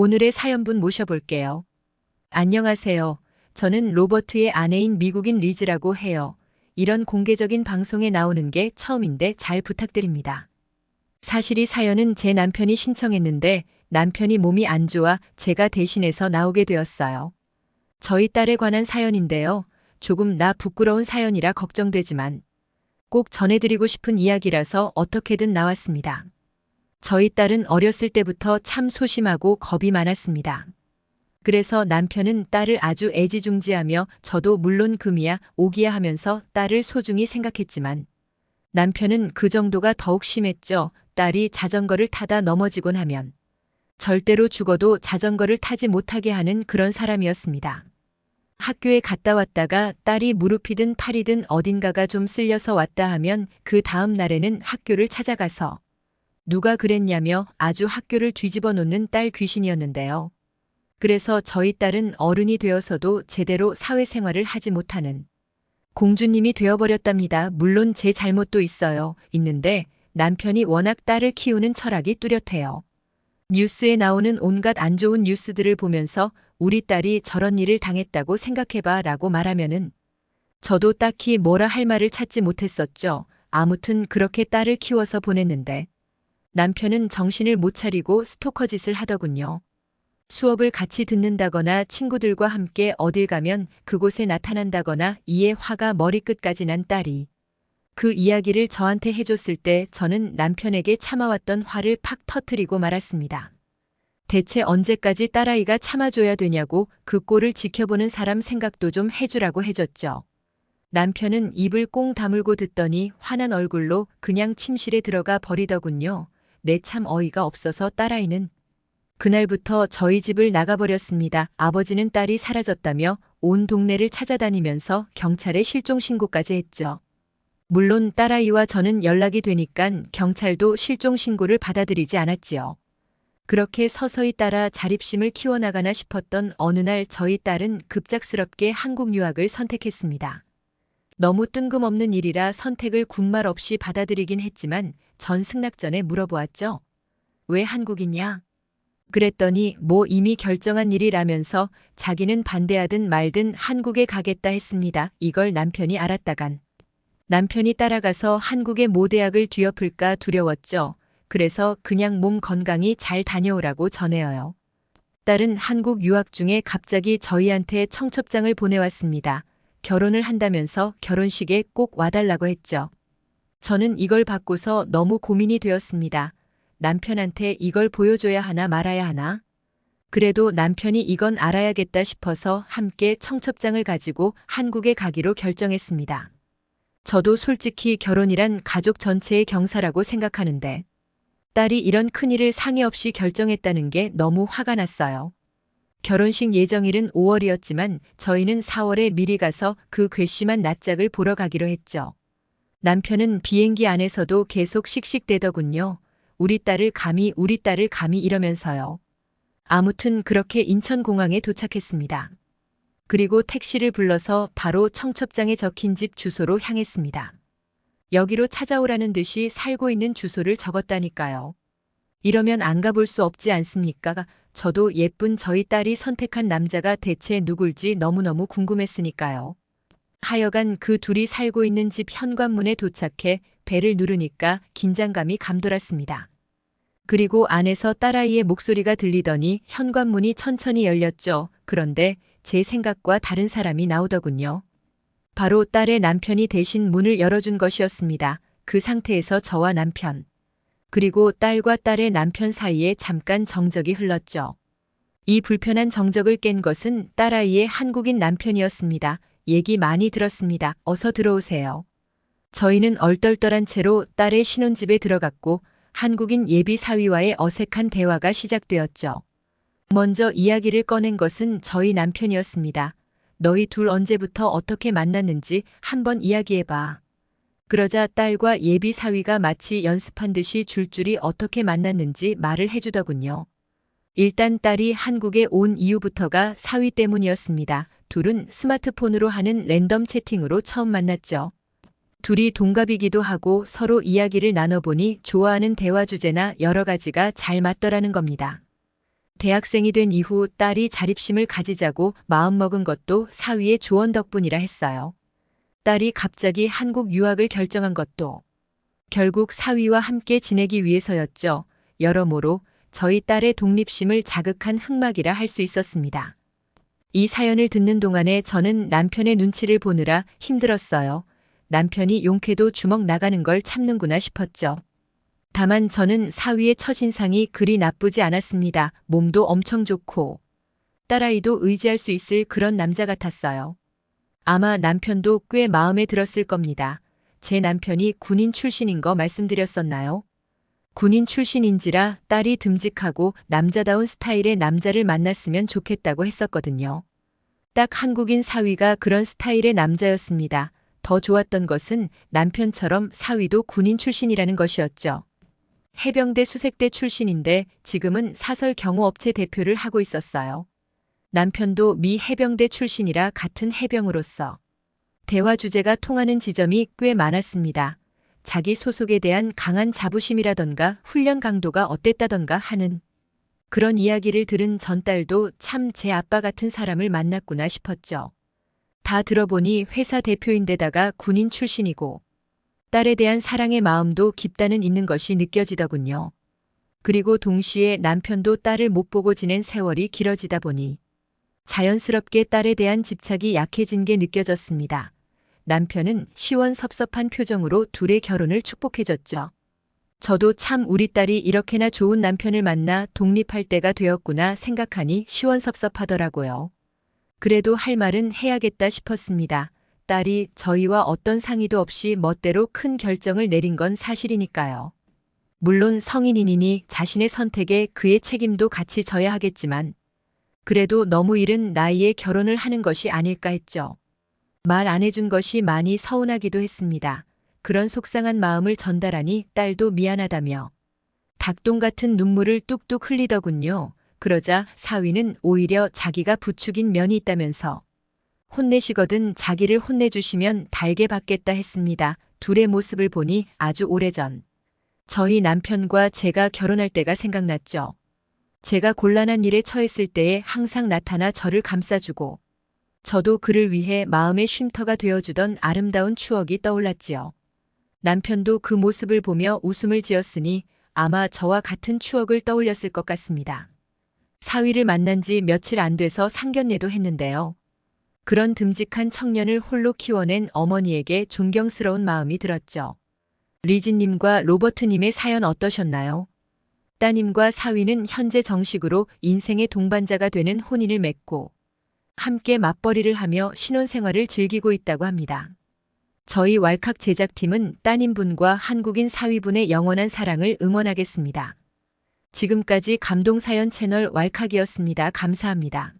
오늘의 사연분 모셔볼게요. 안녕하세요. 저는 로버트의 아내인 미국인 리즈라고 해요. 이런 공개적인 방송에 나오는 게 처음인데 잘 부탁드립니다. 사실 이 사연은 제 남편이 신청했는데 남편이 몸이 안 좋아 제가 대신해서 나오게 되었어요. 저희 딸에 관한 사연인데요. 조금 나 부끄러운 사연이라 걱정되지만 꼭 전해드리고 싶은 이야기라서 어떻게든 나왔습니다. 저희 딸은 어렸을 때부터 참 소심하고 겁이 많았습니다. 그래서 남편은 딸을 아주 애지중지하며 저도 물론 금이야 오기야 하면서 딸을 소중히 생각했지만 남편은 그 정도가 더욱 심했죠. 딸이 자전거를 타다 넘어지곤 하면 절대로 죽어도 자전거를 타지 못하게 하는 그런 사람이었습니다. 학교에 갔다 왔다가 딸이 무릎이든 팔이든 어딘가가 좀 쓸려서 왔다 하면 그 다음 날에는 학교를 찾아가서 누가 그랬냐며 아주 학교를 뒤집어 놓는 딸 귀신이었는데요. 그래서 저희 딸은 어른이 되어서도 제대로 사회생활을 하지 못하는 공주님이 되어버렸답니다. 물론 제 잘못도 있어요. 있는데 남편이 워낙 딸을 키우는 철학이 뚜렷해요. 뉴스에 나오는 온갖 안 좋은 뉴스들을 보면서 우리 딸이 저런 일을 당했다고 생각해봐 라고 말하면은 저도 딱히 뭐라 할 말을 찾지 못했었죠. 아무튼 그렇게 딸을 키워서 보냈는데 남편은 정신을 못 차리고 스토커 짓을 하더군요. 수업을 같이 듣는다거나 친구들과 함께 어딜 가면 그곳에 나타난다거나 이에 화가 머리끝까지 난 딸이 그 이야기를 저한테 해줬을 때 저는 남편에게 참아왔던 화를 팍 터트리고 말았습니다. 대체 언제까지 딸아이가 참아줘야 되냐고 그 꼴을 지켜보는 사람 생각도 좀 해주라고 해줬죠. 남편은 입을 꽁 다물고 듣더니 화난 얼굴로 그냥 침실에 들어가 버리더군요. 내 참 어이가 없어서 딸아이는 그날부터 저희 집을 나가버렸습니다. 아버지는 딸이 사라졌다며 온 동네를 찾아다니면서 경찰에 실종 신고까지 했죠. 물론 딸아이와 저는 연락이 되니깐 경찰도 실종 신고를 받아들이지 않았지요. 그렇게 서서히 따라 자립심을 키워나가나 싶었던 어느 날 저희 딸은 급작스럽게 한국 유학을 선택했습니다. 너무 뜬금없는 일이라 선택을 군말 없이 받아들이긴 했지만 전 승낙전에 물어보았죠. 왜 한국이냐? 그랬더니 뭐 이미 결정한 일이라면서 자기는 반대하든 말든 한국에 가겠다 했습니다. 이걸 남편이 알았다간. 남편이 따라가서 한국의 모대학을 뒤엎을까 두려웠죠. 그래서 그냥 몸 건강히 잘 다녀오라고 전해요. 딸은 한국 유학 중에 갑자기 저희한테 청첩장을 보내왔습니다. 결혼을 한다면서 결혼식에 꼭 와달라고 했죠. 저는 이걸 받고서 너무 고민이 되었습니다. 남편한테 이걸 보여줘야 하나 말아야 하나? 그래도 남편이 이건 알아야겠다 싶어서 함께 청첩장을 가지고 한국에 가기로 결정했습니다. 저도 솔직히 결혼이란 가족 전체의 경사라고 생각하는데 딸이 이런 큰일을 상의 없이 결정했다는 게 너무 화가 났어요. 결혼식 예정일은 5월이었지만 저희는 4월에 미리 가서 그 괘씸한 낯짝을 보러 가기로 했죠. 남편은 비행기 안에서도 계속 씩씩대더군요. 우리 딸을 감히 우리 딸을 감히 이러면서요. 아무튼 그렇게 인천공항에 도착했습니다. 그리고 택시를 불러서 바로 청첩장에 적힌 집 주소로 향했습니다. 여기로 찾아오라는 듯이 살고 있는 주소를 적었다니까요. 이러면 안 가볼 수 없지 않습니까? 저도 예쁜 저희 딸이 선택한 남자가 대체 누굴지 너무너무 궁금했으니까요. 하여간 그 둘이 살고 있는 집 현관문에 도착해 배를 누르니까 긴장감이 감돌았습니다. 그리고 안에서 딸아이의 목소리가 들리더니 현관문이 천천히 열렸죠. 그런데 제 생각과 다른 사람이 나오더군요. 바로 딸의 남편이 대신 문을 열어준 것이었습니다. 그 상태에서 저와 남편, 그리고 딸과 딸의 남편 사이에 잠깐 정적이 흘렀죠. 이 불편한 정적을 깬 것은 딸아이의 한국인 남편이었습니다. 얘기 많이 들었습니다. 어서 들어오세요. 저희는 얼떨떨한 채로 딸의 신혼집에 들어갔고 한국인 예비 사위와의 어색한 대화가 시작되었죠. 먼저 이야기를 꺼낸 것은 저희 남편이었습니다. 너희 둘 언제부터 어떻게 만났는지 한번 이야기해봐. 그러자 딸과 예비 사위가 마치 연습한 듯이 줄줄이 어떻게 만났는지 말을 해주더군요. 일단 딸이 한국에 온 이유부터가 사위 때문이었습니다. 둘은 스마트폰으로 하는 랜덤 채팅으로 처음 만났죠. 둘이 동갑이기도 하고 서로 이야기를 나눠보니 좋아하는 대화 주제나 여러 가지가 잘 맞더라는 겁니다. 대학생이 된 이후 딸이 자립심을 가지자고 마음먹은 것도 사위의 조언 덕분이라 했어요. 딸이 갑자기 한국 유학을 결정한 것도 결국 사위와 함께 지내기 위해서였죠. 여러모로 저희 딸의 독립심을 자극한 흑막이라 할 수 있었습니다. 이 사연을 듣는 동안에 저는 남편의 눈치를 보느라 힘들었어요. 남편이 용케도 주먹 나가는 걸 참는구나 싶었죠. 다만 저는 사위의 첫인상이 그리 나쁘지 않았습니다. 몸도 엄청 좋고 딸아이도 의지할 수 있을 그런 남자 같았어요. 아마 남편도 꽤 마음에 들었을 겁니다. 제 남편이 군인 출신인 거 말씀드렸었나요? 군인 출신인지라 딸이 듬직하고 남자다운 스타일의 남자를 만났으면 좋겠다고 했었거든요. 딱 한국인 사위가 그런 스타일의 남자였습니다. 더 좋았던 것은 남편처럼 사위도 군인 출신이라는 것이었죠. 해병대 수색대 출신인데 지금은 사설 경호업체 대표를 하고 있었어요. 남편도 미 해병대 출신이라 같은 해병으로서 대화 주제가 통하는 지점이 꽤 많았습니다. 자기 소속에 대한 강한 자부심이라던가 훈련 강도가 어땠다던가 하는 그런 이야기를 들은 전 딸도 참 제 아빠 같은 사람을 만났구나 싶었죠. 다 들어보니 회사 대표인데다가 군인 출신이고 딸에 대한 사랑의 마음도 깊다는 있는 것이 느껴지더군요. 그리고 동시에 남편도 딸을 못 보고 지낸 세월이 길어지다 보니 자연스럽게 딸에 대한 집착이 약해진 게 느껴졌습니다. 남편은 시원섭섭한 표정으로 둘의 결혼을 축복해줬죠. 저도 참 우리 딸이 이렇게나 좋은 남편을 만나 독립할 때가 되었구나 생각하니 시원섭섭하더라고요. 그래도 할 말은 해야겠다 싶었습니다. 딸이 저희와 어떤 상의도 없이 멋대로 큰 결정을 내린 건 사실이니까요. 물론 성인이니 자신의 선택에 그의 책임도 같이 져야 하겠지만, 그래도 너무 이른 나이에 결혼을 하는 것이 아닐까 했죠. 말 안 해준 것이 많이 서운하기도 했습니다. 그런 속상한 마음을 전달하니 딸도 미안하다며 닭똥 같은 눈물을 뚝뚝 흘리더군요. 그러자 사위는 오히려 자기가 부추긴 면이 있다면서 혼내시거든 자기를 혼내주시면 달게 받겠다 했습니다. 둘의 모습을 보니 아주 오래전 저희 남편과 제가 결혼할 때가 생각났죠. 제가 곤란한 일에 처했을 때에 항상 나타나 저를 감싸주고 저도 그를 위해 마음의 쉼터가 되어주던 아름다운 추억이 떠올랐지요. 남편도 그 모습을 보며 웃음을 지었으니 아마 저와 같은 추억을 떠올렸을 것 같습니다. 사위를 만난 지 며칠 안 돼서 상견례도 했는데요. 그런 듬직한 청년을 홀로 키워낸 어머니에게 존경스러운 마음이 들었죠. 리진님과 로버트님의 사연 어떠셨나요? 따님과 사위는 현재 정식으로 인생의 동반자가 되는 혼인을 맺고 함께 맞벌이를 하며 신혼생활을 즐기고 있다고 합니다. 저희 왈칵 제작팀은 따님분과 한국인 사위분의 영원한 사랑을 응원하겠습니다. 지금까지 감동사연 채널 왈칵이었습니다. 감사합니다.